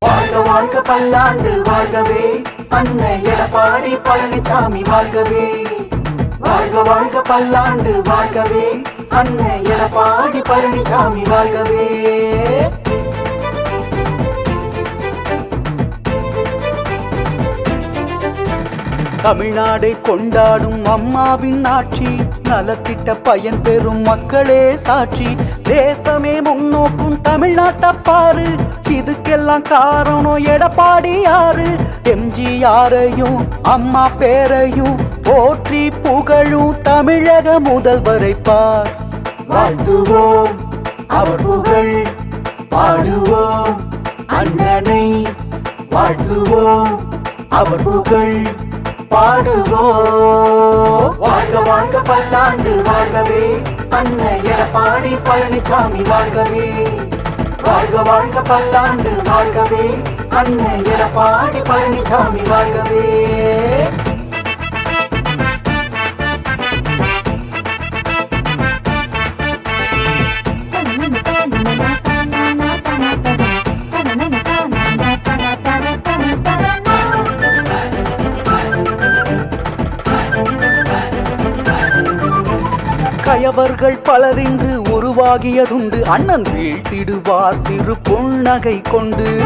வாழ்க வாழ்க பல்லாண்டு வாழ்கவே. அன்னை எடப்பாடி பழனிசாமி வாழ்கவே. வாழ்க வாழ்க பல்லாண்டு வாழ்கவே. அன்னை எடப்பாடி பழனிசாமி வாழ்கவே. தமிழ்நாடை கொண்டாடும் அம்மாவின் ஆட்சி நலத்திட்ட பயன் பெறும் மக்களே சாட்சி. தேசமே முன்னோக்கும் தமிழ்நாட்டை பாரு. இதுக்கெல்லாம் காரணம் எடப்பாடி யாரு எம்ஜிஆரையும் அம்மா பேரையும் போற்றி புகழும் தமிழக முதல்வரை பார். வாழ்த்துவோம் அவர் புகழ். பாடுவோம் அண்ணனை வாழ்த்துவோம் அவர் புகழ். பாடுவோம். வாழ்க வாழ்க பல்லாண்டு வாழ்கவே. அன்னை எடப்பாடி பழனிசாமி வாழ்கவே. வாழ்க வாழ்க பல்லாண்டு வாழ்கவே. அன்னை இறப்பாடி பழனிசாமி வாழ்கவே. கயவர்கள் பலர் இன்று உருவாகியதுண்டு. அண்ணன் வீழ்த்திடுவார் சிறு புன்னகை கொண்டு.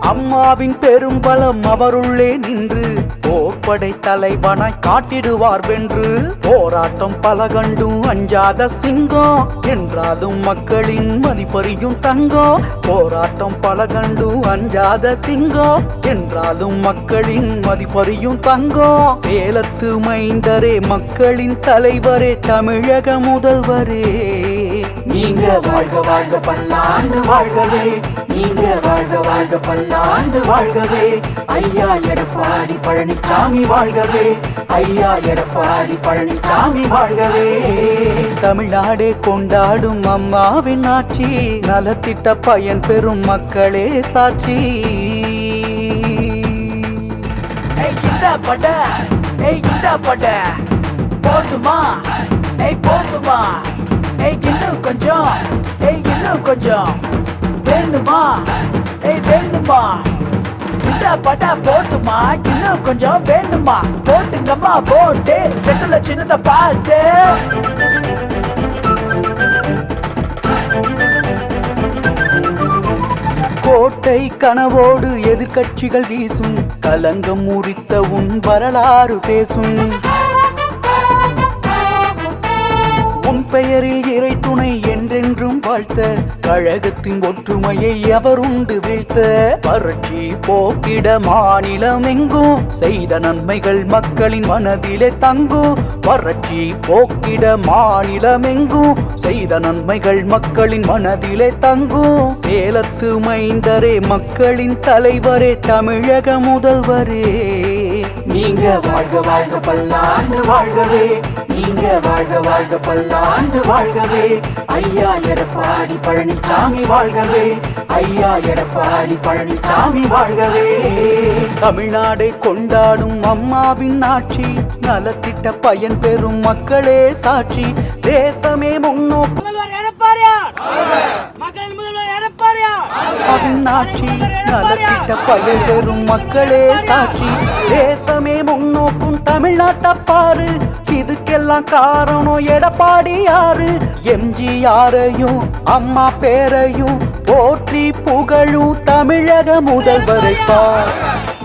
அம்மாவின் பெரும்பலம் அவருள்ளே நின்று. போர்ப்படை தலைவனாய் காட்டிடுவார் வென்று. போராட்டம் பல கண்டும் அஞ்சாத சிங்கம். என்றாலும் மக்களின் மதிப்பறியும் தங்கம். போராட்டம் பல கண்டும் அஞ்சாத சிங்கம். என்றாலும் மக்களின் மதிப்பறியும் தங்கம். சேலத்து மைந்தரே மக்களின் தலைவரே தமிழக முதல்வரே. நீங்க வாழ்க வாழ்க பல்லாண்டு வாழ்கவே. நீங்க வாழ்க வாழ்க பல்லாண்டு வாழ்கவே. ஐயா எடப்பாடி பழனிசாமி வாழ்கவே. ஐயா எடப்பாடி பழனிசாமி வாழ்கவே. தமிழ்நாடே கொண்டாடும் அம்மாவின் ஆட்சி நலத்திட்ட பயன் பெறும் மக்களே சாட்சி. ஏய் இந்த பட ஏய் இந்த பட போதுமா? ஏய் ஏய் இன்னும் கொஞ்சம். ஏய் இன்னும் கொஞ்சம். வேணுமா? ஏய் வேணுமா? இந்த பட்டா போட்டுமா? இன்னும் கொஞ்சம் வேணுமா? போட்டுங்கம்மா போட்டு. ரெண்டுல சின்னதை பார்த்து. கோட்டை கனவோடு எதிர்க்கட்சிகள் வீசும். கலங்கம் முறித்த உன் வரலாறு பேசும். பெயரில் இறை துணை என்றென்றும் வாழ்த்த கழகத்தின் ஒற்றுமையை அவர் உண்டு வீழ்த்த. வறட்சி போக்கிட மாநிலம் எங்கும் செய்த நன்மைகள் மக்களின் மனதிலே தங்கும். வறட்சி போக்கிட மாநிலம் எங்கும் செய்த நன்மைகள் மக்களின் மனதிலே தங்கும். சேலத்து மைந்தரே மக்களின் தலைவரே தமிழக முதல்வரே. நீங்க வாழ்க வாழ்க பல்லாண்டு வாழ்கவே. நீங்க வாழ்க வாழ்க பல்லாண்டு வாழ்கவே. ஐயா எடப்பாடி பழனிசாமி வாழ்கவே. ஐயா எடப்பாடி பழனிசாமி வாழ்கவே. தமிழ்நாடை கொண்டாடும் அம்மாவின் ஆட்சி நலத்திட்ட பயன் பெறும் மக்களே சாட்சி. தேசமே முன்னோக்கு ஆட்சி நலத்திட்ட பயன் பெறும் மக்களே சாட்சி. தேசமே முன்னோக்கும் தமிழ்நாட்டை பாரு. இதுக்கெல்லாம் காரணம் எடப்பாடி யாரு எம்ஜிஆரையும் அம்மா பேரையும் போற்றி புகழும் தமிழக முதல்வரை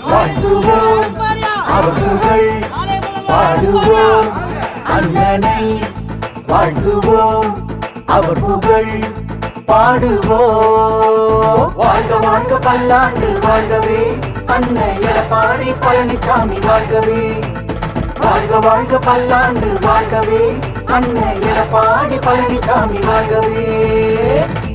வாழ்த்துவோம் அவர் பாடுவோம் அண்ணனை வாழ்த்துவோம் அவர் புகழ். பாடுவோம். வாழ்க வாழ்க பல்லாண்டு வாழ்கவே. அண்ணன் எடப்பாடி பழனிசாமி வாழ்கவே. வாழ்க வாழ்க பல்லாண்டு வாழ்கவே. அன்னை எடப்பாடி பழனிசாமி வாழ்கவே.